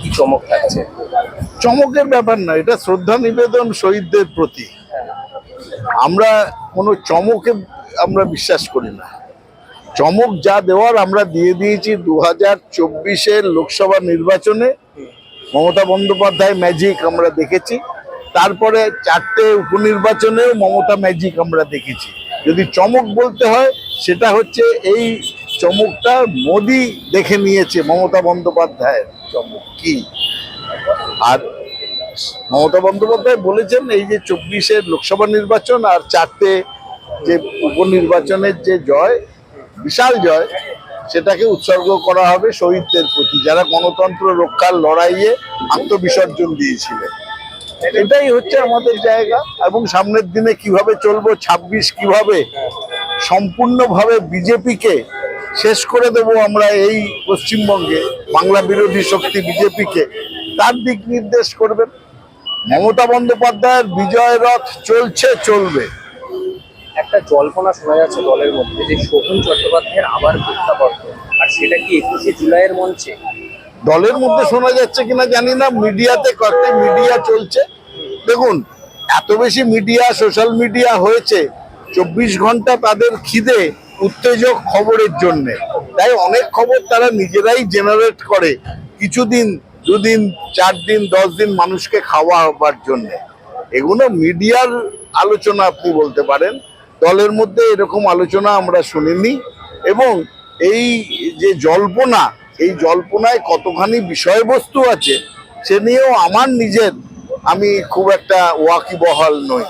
কি চমক থাকছে? চমকের ব্যাপার না, এটা শ্রদ্ধা নিবেদন শহীদদের প্রতি। আমরা কোনো চমকে আমরা বিশ্বাস করি না। চমক যা দেওয়ার আমরা দিয়ে দিয়েছি দু হাজার চব্বিশের লোকসভা নির্বাচনে। মমতা বন্দ্যোপাধ্যায় ম্যাজিক আমরা দেখেছি। তারপরে চারটে উপনির্বাচনেও মমতা ম্যাজিক আমরা দেখেছি। যদি চমক বলতে হয়, সেটা হচ্ছে এই চমকটা মোদি দেখে নিয়েছে মমতা বন্দ্যোপাধ্যায়ের। কি আর মমতা বন্দ্যোপাধ্যায় বলেছেন এই যে চব্বিশের লোকসভা নির্বাচন আর চারটে যে উপনির্বাচনের যে জয়, বিশাল জয়, সেটাকে উৎসর্গ করা হবে শহীদদের প্রতি। যারা গণতন্ত্র রক্ষার লড়াইয়ে আত্মবিসর্জন দিয়েছিলেন। এটাই হচ্ছে আমাদের জায়গা এবং সামনের দিনে কীভাবে চলবো, ছাব্বিশ কীভাবে সম্পূর্ণভাবে বিজেপিকে শেষ করে দেব আমরা এই পশ্চিমবঙ্গে বাংলা বিরোধী শক্তি বিজেপিকে তার দিক নির্দেশ করবেন। মমতা বন্দ্যোপাধ্যায়ের বিজয় রথ চলছে চলবে। একটা জল্পনা শোনা যাচ্ছে দলের মধ্যে যে শোভন চট্টোপাধ্যায়ের আবার প্রত্যাবর্তন আর সেটা কি একুশে জুলাইয়ের মঞ্চে? দলের মধ্যে শোনা যাচ্ছে কিনা জানি না মিডিয়াতে কয়েকটি মিডিয়া চলছে। দেখুন এত বেশি মিডিয়া সোশ্যাল মিডিয়া হয়েছে চব্বিশ ঘণ্টা তাদের খিদে উত্তেজক খবরের জন্য। তাই অনেক খবর তারা নিজেরাই জেনারেট করে কিছুদিন, দুদিন চার দিন দশ দিন মানুষকে খাওয়া হবার জন্য। এগুলো মিডিয়ার আলোচনা, আপনি বলতে পারেন। দলের মধ্যে এরকম আলোচনা আমরা শুনিনি এবং এই যে জল্পনা, এই জল্পনায় কতখানি বিষয়বস্তু আছে, সে নিয়েও আমার নিজের আমি খুব একটা ওয়াকিবহাল নই।